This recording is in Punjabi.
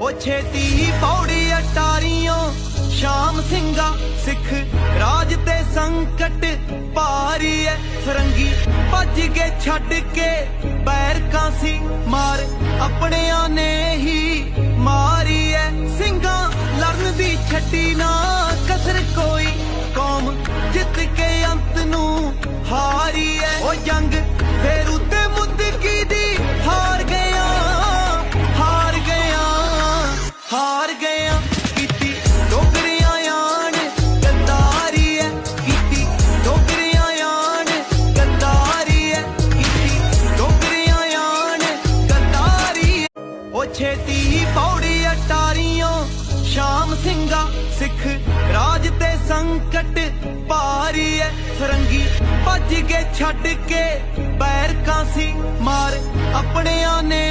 ਉਹ ਛੇਤੀ ਪੌੜੀ ਅਟਾਰੀਆਂ ਸ਼ਾਮ ਸਿੰਘਾ ਸਿੱਖ ਰਾਜ ਤੇ ਸੰਕਟ ਭਾਰੀ ਐ। ਫਰੰਗੀ ਭੱਜ ਕੇ ਛੱਡ ਕੇ ਬੈਰ ਕਾਸੀ ਮਾਰ ਆਪਣਿਆਂ ਨੇ ਹੀ ਮਾਰੀ ਐ। ਸਿੰਘਾਂ ਲੜਨ ਦੀ ਛੱਡੀ ਨਾ ਕਸਰ ਕੋਈ ਕੌਮ ਜਿੱਤ ਕੇ ਅੰਤ ਨੂੰ ਹਾਰੀ ਐ। ਉਹ ਜੰਗ ਛੇਤੀ ਪੌੜੀ ਅਟਾਰੀਆਂ ਸ਼ਾਮ ਸਿੰਘਾ ਸਿੱਖ ਰਾਜ ਤੇ ਸੰਕਟ ਭਾਰੀ ਐ। ਫਰੰਗੀ ਭੱਜ ਕੇ ਛੱਡ ਕੇ ਬੈਰ ਕਾਸੀ ਮਾਰ। ਆਪਣਿਆਂ ਨੇ